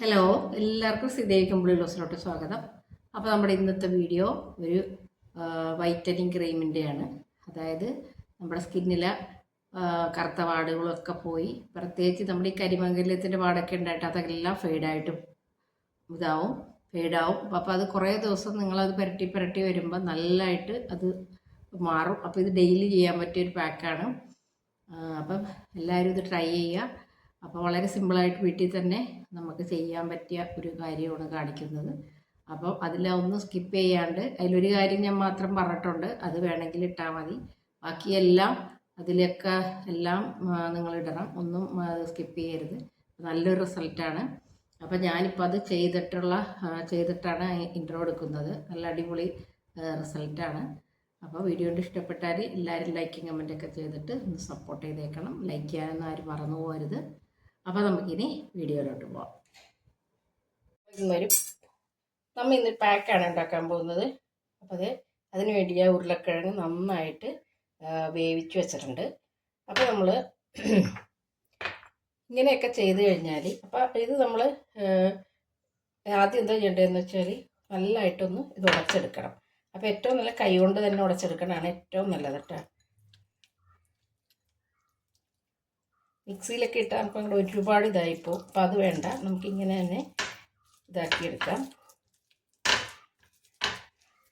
Hello എല്ലാവർക്കും സിദേവി കമ്പിളി ലോസിലോട്ട് സ്വാഗതം. അപ്പോൾ നമ്മുടെ ഇന്നത്തെ വീഡിയോ ഒരു വൈറ്റനിങ് ക്രീമിന്റെയാണ് അതായത് നമ്മുടെ സ്കിന്നിലെ കറുത്ത പാടുകളൊക്കെ പോയി. പ്രത്യേകിച്ച് നമ്മുടെ ഈ കരിമംഗല്യത്തിന്റെ പാടൊക്കെ ഉണ്ടായിട്ട് അതെല്ലാം ഫെയ്ഡായിട്ടും ഇതാവും ഫെയ്ഡാവും അപ്പോൾ അത് കുറേ ദിവസം നിങ്ങളത് പുരട്ടി പുരട്ടി വരുമ്പോൾ നല്ലതായിട്ട് അത് മാറും. അപ്പോൾ ഇത് ഡെയിലി ചെയ്യാൻ പറ്റിയ പറ്റിയൊരു പാക്കാണ് അപ്പം എല്ലാവരും ഇത് ട്രൈ ചെയ്യുക. അപ്പോൾ വളരെ സിമ്പിളായിട്ട് വീട്ടിൽ തന്നെ നമുക്ക് ചെയ്യാൻ പറ്റിയ ഒരു കാര്യമാണ് കാണിക്കുന്നത്. അപ്പോൾ അതിലൊന്നും സ്കിപ്പ് ചെയ്യാണ്ട് അതിലൊരു കാര്യം ഞാൻ മാത്രം പറഞ്ഞിട്ടുണ്ട്. അത് വേണമെങ്കിൽ ഇട്ടാൽ മതി. ബാക്കിയെല്ലാം അതിലൊക്കെ എല്ലാം നിങ്ങൾ ഇടണം. ഒന്നും സ്കിപ്പ് ചെയ്യരുത്. നല്ലൊരു റിസൾട്ടാണ് അപ്പോൾ ഞാനിപ്പോൾ അത് ചെയ്തിട്ടുള്ള ചെയ്തിട്ടാണ് ഇൻട്രോ എടുക്കുന്നത്. നല്ല അടിപൊളി റിസൾട്ടാണ് അപ്പോൾ വീഡിയോ ഇഷ്ടപ്പെട്ടാൽ എല്ലാവരും ലൈക്കും കമന്റൊക്കെ ചെയ്തിട്ട് ഒന്ന് സപ്പോർട്ട് ചെയ്തേക്കണം. ലൈക്ക് ചെയ്യാനൊന്നും ആരും മറന്നു പോകരുത്. അപ്പോൾ നമുക്കിനി വീഡിയോയിലോട്ട് പോവാം. വരും നമ്മൾ ഇന്ന് പാക്കാണ് ഉണ്ടാക്കാൻ പോകുന്നത്. അപ്പോൾ അത് അതിന് വേണ്ടി ഞാൻ ഉരുളക്കിഴങ്ങ് നന്നായിട്ട് ആ, വേവിച്ച് വെച്ചിട്ടുണ്ട്. അപ്പോൾ നമ്മൾ ഇങ്ങനെയൊക്കെ ചെയ്ത് കഴിഞ്ഞാൽ അപ്പോൾ ഇത് നമ്മൾ ആദ്യം എന്താ ചെയ്യേണ്ടതെന്ന് വെച്ചാൽ നല്ലതായിട്ടൊന്ന് ഇത് ഉടച്ചെടുക്കണം. അപ്പോൾ ഏറ്റവും നല്ല കൈ കൊണ്ട് തന്നെ ഉടച്ചെടുക്കണതാണ് ഏറ്റവും നല്ലത് കേട്ടോ. മിക്സിയിലൊക്കെ ഇട്ടാൽ നമുക്ക് അങ്ങോട്ട് ഒരുപാട് ഇതായിപ്പോൾ അപ്പോൾ അത് വേണ്ട. നമുക്കിങ്ങനെ തന്നെ ഇതാക്കിയെടുക്കാം.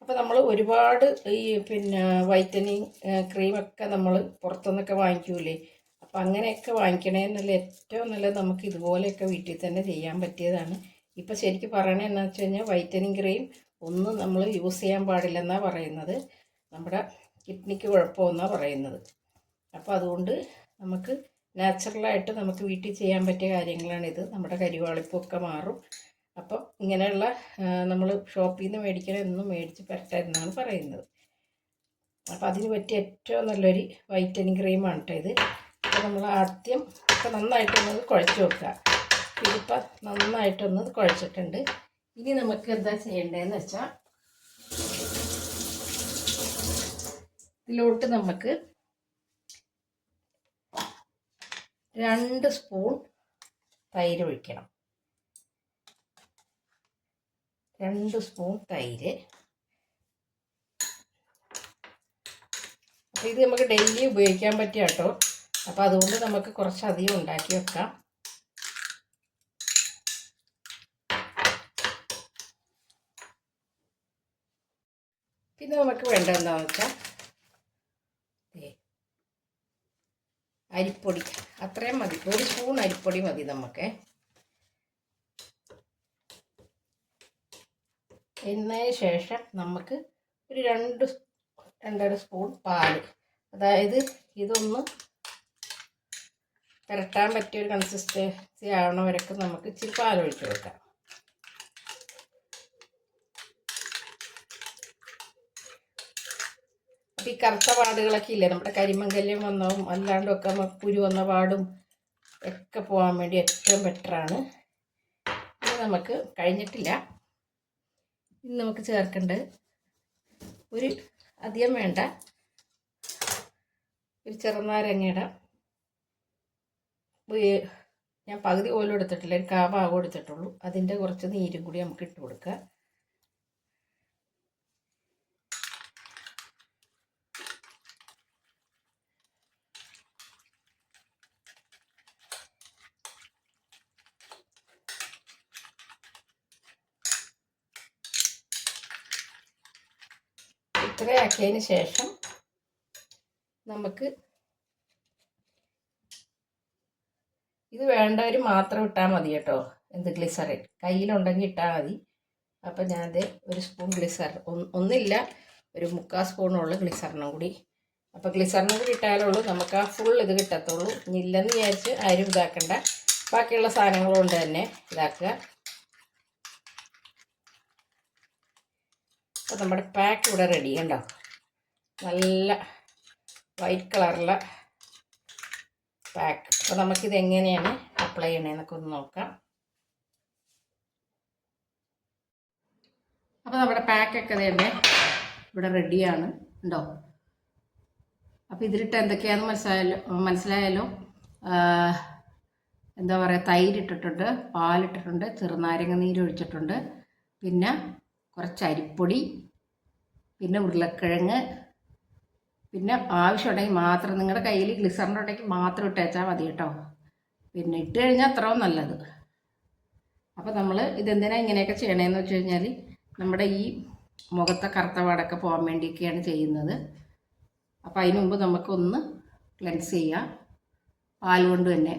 അപ്പോൾ നമ്മൾ ഒരുപാട് ഈ പിന്നെ വൈറ്റനിങ് ക്രീമൊക്കെ നമ്മൾ പുറത്തുനിന്നൊക്കെ വാങ്ങിക്കൂലേ? അപ്പോൾ അങ്ങനെയൊക്കെ വാങ്ങിക്കണേന്നല്ല ഏറ്റവും നല്ലത് നമുക്ക് ഇതുപോലെയൊക്കെ വീട്ടിൽ തന്നെ ചെയ്യാൻ പറ്റിയതാണ്. ഇപ്പോൾ ശരിക്കും പറയണത് എന്താണെന്ന് വെച്ച് കഴിഞ്ഞാൽ വൈറ്റനിങ് ക്രീം ഒന്നും നമ്മൾ യൂസ് ചെയ്യാൻ പാടില്ലെന്നാണ് പറയുന്നത്. നമ്മുടെ കിഡ്നിക്ക് കുഴപ്പമെന്നാണ് പറയുന്നത്. അപ്പോൾ അതുകൊണ്ട് നമുക്ക് നാച്ചുറലായിട്ട് നമുക്ക് വീട്ടിൽ ചെയ്യാൻ പറ്റിയ കാര്യങ്ങളാണിത്. നമ്മുടെ കരിവാളിപ്പൊക്കെ മാറും. അപ്പം ഇങ്ങനെയുള്ള നമ്മൾ ഷോപ്പിൽ നിന്ന് മേടിക്കണം എന്നും മേടിച്ച് പരട്ടെന്നാണ് പറയുന്നത്. അപ്പോൾ അതിന് പറ്റിയ ഏറ്റവും നല്ലൊരു വൈറ്റനിങ് ക്രീമാണ് കേട്ടോ ഇത്. അപ്പോൾ നമ്മൾ ആദ്യം ഇപ്പം നന്നായിട്ടൊന്ന് കുഴച്ച് വെക്കുക ഇതിപ്പോൾ നന്നായിട്ടൊന്ന് കുഴച്ചിട്ടുണ്ട്. ഇനി നമുക്ക് എന്താ ചെയ്യേണ്ടതെന്ന് വെച്ചാൽ ഇതിലോട്ട് നമുക്ക് രണ്ട് സ്പൂൺ തൈര് ഒഴിക്കണം. രണ്ട് സ്പൂൺ തൈര്. അപ്പോൾ ഇത് നമുക്ക് ഡെയിലി ഉപയോഗിക്കാൻ പറ്റിയ കേട്ടോ. അപ്പോൾ അതുകൊണ്ട് നമുക്ക് കുറച്ചധികം ഉണ്ടാക്കി വെക്കാം. പിന്നെ നമുക്ക് വേണ്ട എന്താണെന്ന് വെച്ചാൽ അരിപ്പൊടിക്കാം അരിപ്പൊടി. അത്രയും മതി. ഒരു സ്പൂൺ അരിപ്പൊടി മതി നമുക്ക് എന്നതിന് ശേഷം നമുക്ക് ഒരു രണ്ട് രണ്ടര സ്പൂൺ പാൽ. അതായത് ഇതൊന്ന് പുരട്ടാൻ പറ്റിയ ഒരു കൺസിസ്റ്റൻസി ആവണവരൊക്കെ നമുക്ക് ഇച്ചിരി പാൽ ഒഴിച്ചു കൊടുക്കാം. അപ്പം ഈ കറുത്ത പാടുകളൊക്കെ ഇല്ലേ? നമ്മുടെ കരിമങ്കല്യം വന്നതും അല്ലാണ്ടൊക്കെ നമുക്ക് കുരു വന്ന പാടും ഒക്കെ പോകാൻ വേണ്ടി ഏറ്റവും ബെറ്ററാണ് ഇത് നമുക്ക് കഴിഞ്ഞിട്ടില്ല. ഇനി നമുക്ക് ചേർക്കേണ്ടത് ഒരു അധികം വേണ്ട. ഒരു ചെറുനാരങ്ങയുടെ ഞാൻ പകുതി പോലും എടുത്തിട്ടില്ല. ഒരു കാ എടുത്തിട്ടുള്ളൂ. അതിന്റെ കുറച്ച് നീരും കൂടി നമുക്ക് ഇട്ട് കൊടുക്കുക. ഇത്രയാക്കിയതിന് ശേഷം നമുക്ക് ഇത് വേണ്ടവർ മാത്രം ഇട്ടാൽ മതി കേട്ടോ. എന്ത് ഗ്ലിസറിൻ കയ്യിലുണ്ടെങ്കിൽ ഇട്ടാൽ മതി. അപ്പം ഞാനത് ഒരു സ്പൂൺ ഗ്ലിസർ ഒന്നില്ല ഒരു മുക്കാൽ സ്പൂണുള്ള ഗ്ലിസറിനും കൂടി. അപ്പോൾ ഗ്ലിസറിനും കൂടി ഇട്ടാലുള്ളൂ നമുക്ക് ആ ഫുൾ ഇത് കിട്ടത്തുള്ളൂ. ഇല്ലെന്ന് വിചാരിച്ച് ആരും ഇതാക്കണ്ട. ബാക്കിയുള്ള സാധനങ്ങളും കൊണ്ട് തന്നെ ഇതാക്കുക. അപ്പോൾ നമ്മുടെ പാക്ക് ഇവിടെ റെഡി ഉണ്ടോ നല്ല വൈറ്റ് കളറുള്ള പാക്ക് അപ്പോൾ നമുക്കിത് എങ്ങനെയാണ് അപ്ലൈ ചെയ്യണേന്നൊക്കെ ഒന്ന് നോക്കാം. അപ്പോൾ നമ്മുടെ പാക്കൊക്കെ തന്നെ ഇവിടെ റെഡിയാണ് ഉണ്ടോ അപ്പോൾ ഇതിലിട്ട് എന്തൊക്കെയാണെന്ന് മനസ്സിലായല്ലോ മനസ്സിലായാലോ? എന്താ പറയുക തൈരിട്ടിട്ടുണ്ട് പാലിട്ടിട്ടുണ്ട് ചെറുനാരങ്ങ നീര് ഒഴിച്ചിട്ടുണ്ട്. പിന്നെ കുറച്ച് അരിപ്പൊടി പിന്നെ ഉരുളക്കിഴങ്ങ് പിന്നെ ആവശ്യമുണ്ടെങ്കിൽ മാത്രം നിങ്ങളുടെ കയ്യിൽ ഗ്ലിസറിന്റെ ഉണ്ടെങ്കിൽ മാത്രം ഇട്ടേച്ചാൽ മതി കേട്ടോ. പിന്നെ ഇട്ട് കഴിഞ്ഞാൽ അത്രയും നല്ലത്. അപ്പോൾ നമ്മൾ ഇതെന്തിനാണ് ഇങ്ങനെയൊക്കെ ചെയ്യണേന്ന് വെച്ച് കഴിഞ്ഞാൽ നമ്മുടെ ഈ മുഖത്തെ കറുത്ത പാടൊക്കെ പോകാൻ വേണ്ടിയൊക്കെയാണ് ചെയ്യുന്നത്. അപ്പോൾ അതിന് മുമ്പ് നമുക്കൊന്ന് ക്ലെൻസ് ചെയ്യാം. പാൽ കൊണ്ട് തന്നെ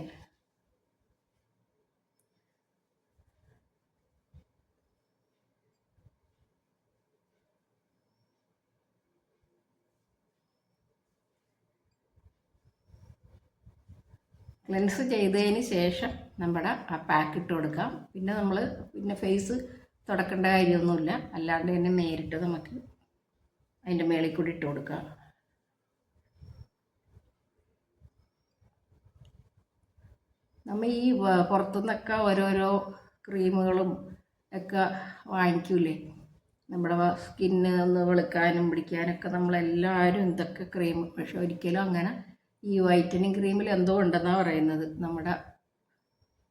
ക്ലെൻസ് ചെയ്തതിന് ശേഷം നമ്മുടെ ആ പാക്ക് ഇട്ട് കൊടുക്കാം. പിന്നെ നമ്മൾ പിന്നെ ഫേസ് തുടക്കേണ്ട കാര്യമൊന്നുമില്ല. അല്ലാണ്ട് തന്നെ നേരിട്ട് നമുക്ക് അതിന്റെ മേളിൽ കൂടി ഇട്ട് കൊടുക്കാം. നമ്മൾ ഈ പുറത്തുനിന്നൊക്കെ ഓരോരോ ക്രീമുകളും ഒക്കെ വാങ്ങിക്കൂലേ? നമ്മുടെ സ്കിന്ന് ഒന്ന് വെളുക്കാനും പിടിക്കാനൊക്കെ നമ്മളെല്ലാവരും ഇതൊക്കെ ക്രീം പക്ഷെ ഒരിക്കലും അങ്ങനെ ഈ വൈറ്റനിങ് ക്രീമിൽ എന്തോ ഉണ്ടെന്നാണ് പറയുന്നത്. നമ്മുടെ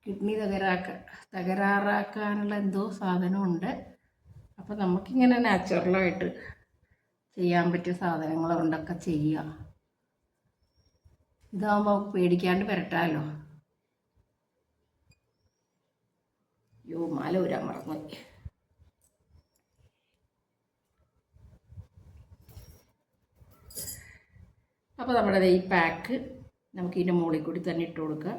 കിഡ്നി തകരാക്ക തകരാറാക്കാനുള്ള എന്തോ സാധനമുണ്ട്. അപ്പോൾ നമുക്കിങ്ങനെ നാച്ചുറലായിട്ട് ചെയ്യാൻ പറ്റിയ സാധനങ്ങൾ കൊണ്ടൊക്കെ ചെയ്യാം. ഇതാകുമ്പോൾ പേടിക്കാണ്ട് വരട്ടാലോ യോ മാല ഊരാൻ മറന്നുപോയി. അപ്പോൾ നമ്മുടെ ഈ പാക്ക് നമുക്ക് ഇതിന്റെ മുകളിൽ കൂടി തന്നെ ഇട്ട് കൊടുക്കുക.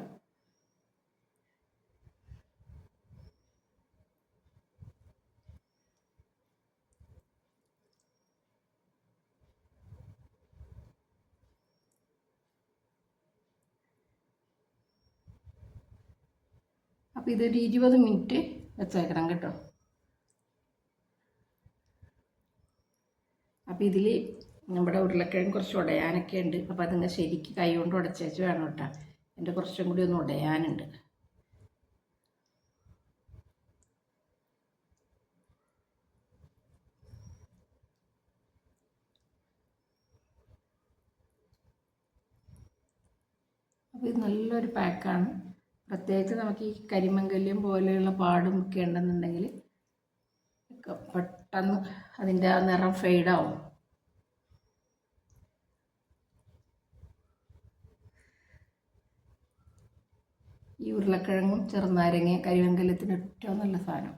അപ്പോൾ ഇതൊരു ഇരുപത് മിനിറ്റ് വെച്ചേക്കണം കേട്ടോ. അപ്പോൾ ഇതിൽ നമ്മുടെ ഉരുളക്കിഴങ്ങ് കുറച്ച് ഉടയാനൊക്കെ ഉണ്ട് അപ്പോൾ അതിങ്ങനെ ശരിക്ക് കൈ കൊണ്ട് ഉടച്ചേച്ച് വേണം കേട്ടോ. എന്റെ കുറച്ചും കൂടി ഒന്ന് ഉടയാനുണ്ട്. അപ്പോൾ ഇത് നല്ലൊരു പാക്കാണ്. പ്രത്യേകിച്ച് നമുക്ക് ഈ കരിമംഗല്യം പോലെയുള്ള പാടും ഒക്കെ ഉണ്ടെന്നുണ്ടെങ്കിൽ പെട്ടെന്ന് അതിന്റെ ആ നിറം ഫെയ്ഡാവും ഈ ഉരുളക്കിഴങ്ങും ചെറുനാരങ്ങയും കരിവെങ്കലത്തിന് ഏറ്റവും നല്ല സാധനം.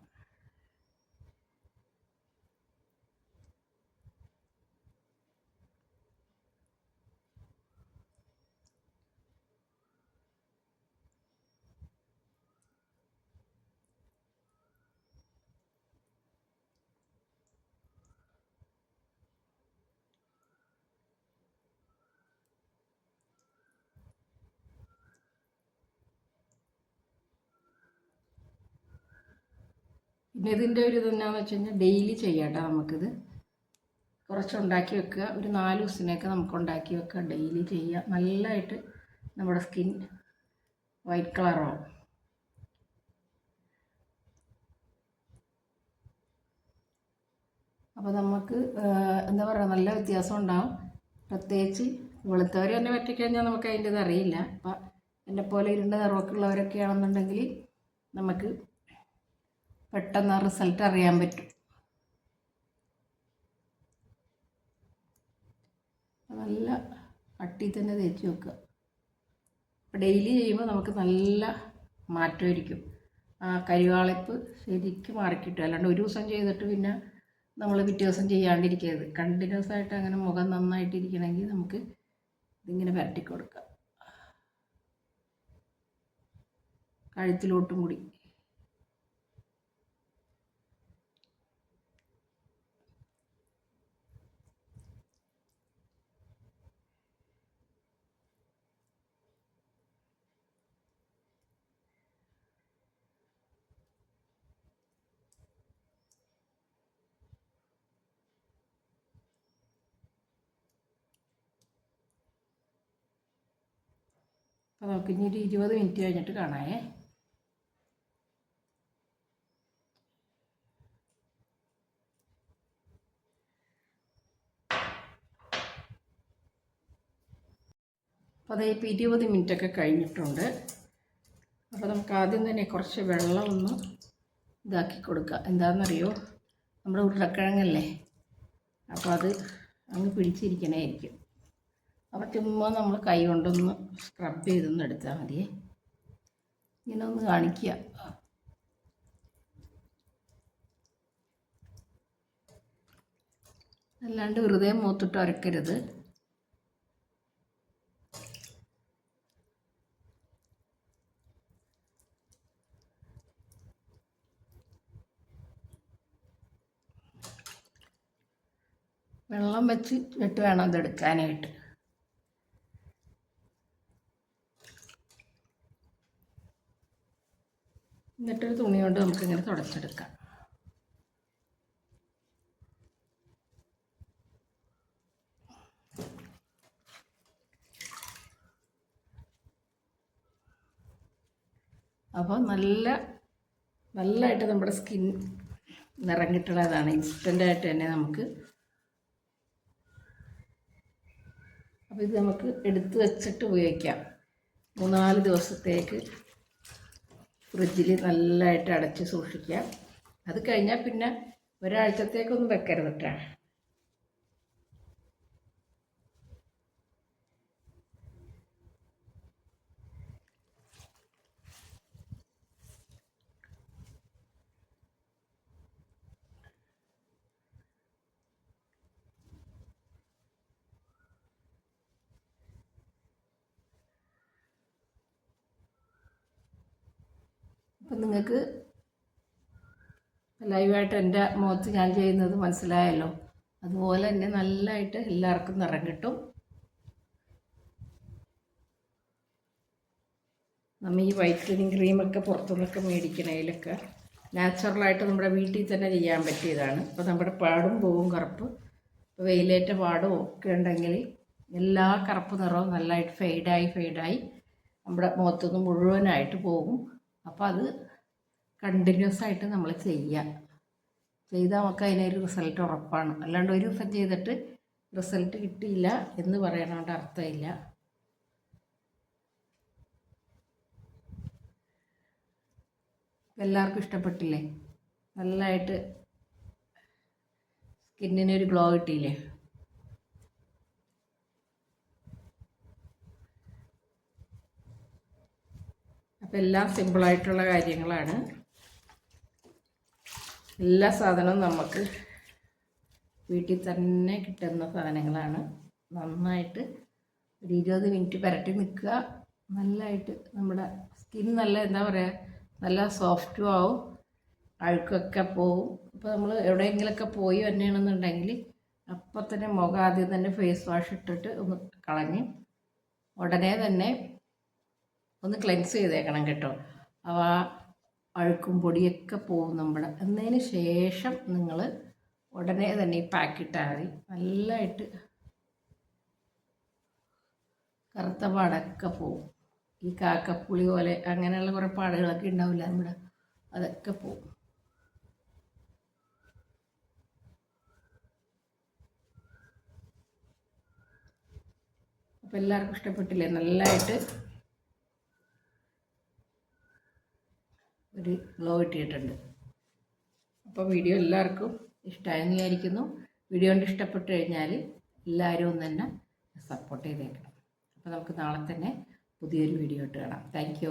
പിന്നെ ഇതിന്റെ ഒരു ഇതെന്നാന്ന് വെച്ച് കഴിഞ്ഞാൽ ഡെയിലി ചെയ്യാട്ടോ നമുക്കിത്. കുറച്ച് ഉണ്ടാക്കി വെക്കുക. ഒരു നാല് ദിവസത്തിനൊക്കെ നമുക്ക് ഉണ്ടാക്കി വെക്കുക. ഡെയിലി ചെയ്യുക. നല്ലതായിട്ട് നമ്മുടെ സ്കിൻ വൈറ്റ് കളറാവും അപ്പോൾ നമുക്ക് എന്താ പറയുക നല്ല വ്യത്യാസം ഉണ്ടാവും. പ്രത്യേകിച്ച് വെളുത്തവർ തന്നെ പറ്റിക്കഴിഞ്ഞാൽ നമുക്ക് അതിന്റെ ഇത് അറിയില്ല. അപ്പം എന്നെ പോലെ ഇരുണ്ട നിറമൊക്കെ ഉള്ളവരൊക്കെ ആണെന്നുണ്ടെങ്കിൽ നമുക്ക് പെട്ടെന്ന് റിസൾട്ട് അറിയാൻ പറ്റും. നല്ല അട്ടി തന്നെ തേച്ച് വെക്കുക. അപ്പോൾ ഡെയിലി ചെയ്യുമ്പോൾ നമുക്ക് നല്ല മാറ്റമായിരിക്കും. ആ കരിവാളിപ്പ് ശരിക്കും മാറിക്കിട്ടും. അല്ലാണ്ട് ഒരു ദിവസം ചെയ്തിട്ട് പിന്നെ നമ്മൾ പിറ്റേ ദിവസം ചെയ്യാണ്ടിരിക്കരുത്. കണ്ടിന്യൂസ് ആയിട്ട് അങ്ങനെ മുഖം നന്നായിട്ടിരിക്കണമെങ്കിൽ നമുക്ക് ഇതിങ്ങനെ പരട്ടി കൊടുക്കാം. കഴുത്തിലോട്ടും കൂടി. അപ്പോൾ നമുക്ക് ഇനി ഒരു ഇരുപത് മിനിറ്റ് കഴിഞ്ഞിട്ട് കാണാമേ. അപ്പോൾ അതേ ഇപ്പോൾ ഇരുപത് മിനിറ്റൊക്കെ കഴിഞ്ഞിട്ടുണ്ട്. അപ്പോൾ നമുക്ക് ആദ്യം തന്നെ കുറച്ച് വെള്ളം ഒന്ന് ഇതാക്കി കൊടുക്കുക എന്താണെന്നറിയോ? നമ്മുടെ ഉരുളക്കിഴങ്ങല്ലേ? അപ്പോൾ അത് അങ്ങ് പിടിച്ചിരിക്കണമായിരിക്കും അപ്പോൾ ചുമ്മാ നമ്മൾ കൈ കൊണ്ടൊന്ന് സ്ക്രബ് ചെയ്തൊന്ന് എടുത്താൽ മതിയേ ഇങ്ങനെ ഒന്ന് കാണിക്കുക അല്ലാണ്ട് വെറുതെ മൂത്തിട്ട് ഉരക്കരുത് വെള്ളം വെച്ച് ഇട്ട് വേണം ഇത് എന്നിട്ടൊരു തുണി കൊണ്ട് നമുക്കിങ്ങനെ തുടച്ചെടുക്കാം. അപ്പോൾ നല്ല നല്ലതായിട്ട് നമ്മുടെ സ്കിൻ നിറം ഇൻസ്റ്റന്റ് ഇൻസ്റ്റന്റായിട്ട് തന്നെ നമുക്ക് അപ്പോൾ ഇത് നമുക്ക് എടുത്തു വച്ചിട്ട് ഉപയോഗിക്കാം. മൂന്നാൽ ദിവസത്തേക്ക് ഫ്രിഡ്ജിൽ നല്ലതായിട്ട് അടച്ച് സൂക്ഷിക്കുക. അത് കഴിഞ്ഞാൽ പിന്നെ ഒരാഴ്ചത്തേക്കൊന്നും വെക്കരുത് കേട്ടോ അപ്പം നിങ്ങൾക്ക് ലൈവായിട്ട് എന്റെ മുഖത്ത് ഞാൻ ചെയ്യുന്നത് മനസ്സിലായല്ലോ. അതുപോലെ തന്നെ നല്ലതായിട്ട് എല്ലാവർക്കും നിറം കിട്ടും. നമ്മൾ ഈ വൈറ്റനിങ് ക്രീമൊക്കെ പുറത്തുനിന്നൊക്കെ മേടിക്കണതിലൊക്കെ നാച്ചുറലായിട്ട് നമ്മുടെ വീട്ടിൽ തന്നെ ചെയ്യാൻ പറ്റിയതാണ്. അപ്പോൾ നമ്മുടെ പാടും പോവും കറുപ്പ് ഇപ്പോൾ വെയിലേറ്റ പാടും ഒക്കെ ഉണ്ടെങ്കിൽ എല്ലാ കറുപ്പ് നിറവും നല്ലതായിട്ട് ഫെയ്ഡായി ഫെയ്ഡായി നമ്മുടെ മുഖത്തുനിന്ന് മുഴുവനായിട്ട് പോകും. അപ്പോൾ അത് കണ്ടിന്യൂസ് ആയിട്ട് നമ്മൾ ചെയ്യുക ചെയ്താൽ നമുക്ക് അതിനൊരു റിസൾട്ട് ഉറപ്പാണ്. അല്ലാണ്ട് ഒരു ദിവസം ചെയ്തിട്ട് റിസൾട്ട് കിട്ടിയില്ല എന്ന് പറയണോണ്ട് അർത്ഥമില്ല. എല്ലാവർക്കും ഇഷ്ടപ്പെട്ടില്ലേ? നല്ലതായിട്ട് സ്കിന്നിനൊരു ഗ്ലോ കിട്ടിയില്ലേ? എല്ലാം സിമ്പിളായിട്ടുള്ള കാര്യങ്ങളാണ്. എല്ലാ സാധനവും നമുക്ക് വീട്ടിൽ തന്നെ കിട്ടുന്ന സാധനങ്ങളാണ്. നന്നായിട്ട് ഒരു ഇരുപത് മിനിറ്റ് പുരട്ടി നിൽക്കുക. നല്ലതായിട്ട് നമ്മുടെ സ്കിൻ നല്ല എന്താ പറയുക നല്ല സോഫ്റ്റും ആവും. അഴുക്കൊക്കെ പോവും. ഇപ്പോൾ നമ്മൾ എവിടെയെങ്കിലുമൊക്കെ പോയി വന്നെയാണെന്നുണ്ടെങ്കിൽ അപ്പം തന്നെ മുഖം ആദ്യം തന്നെ ഫേസ് വാഷ് ഇട്ടിട്ട് ഒന്ന് കളഞ്ഞ് ഉടനെ തന്നെ ഒന്ന് ക്ലെൻസ് ചെയ്തേക്കണം കേട്ടോ. അവ അഴുക്കും പൊടിയൊക്കെ പോകും നമ്മുടെ. എന്നതിന് ശേഷം നിങ്ങൾ ഉടനെ തന്നെ ഈ പാക്കിട്ടാൽ മതി. നല്ലതായിട്ട് കറുത്ത പാടൊക്കെ പോവും. ഈ കാക്കപ്പുളി പോലെ അങ്ങനെയുള്ള കുറേ പാടുകളൊക്കെ ഉണ്ടാവില്ല നമ്മുടെ. അതൊക്കെ പോവും. അപ്പോൾ എല്ലാവർക്കും ഇഷ്ടപ്പെട്ടില്ലേ? നല്ലതായിട്ട് ഒരു ഗ്ലോ കിട്ടിയിട്ടുണ്ട്. അപ്പോൾ വീഡിയോ എല്ലാവർക്കും ഇഷ്ടമായെന്ന് വിചാരിക്കുന്നു. വീഡിയോ കൊണ്ട് ഇഷ്ടപ്പെട്ട് കഴിഞ്ഞാൽ എല്ലാവരും തന്നെ സപ്പോർട്ട് ചെയ്തേക്കണം. അപ്പോൾ നമുക്ക് നാളെ തന്നെ പുതിയൊരു വീഡിയോ ഇട്ട് കാണാം. താങ്ക്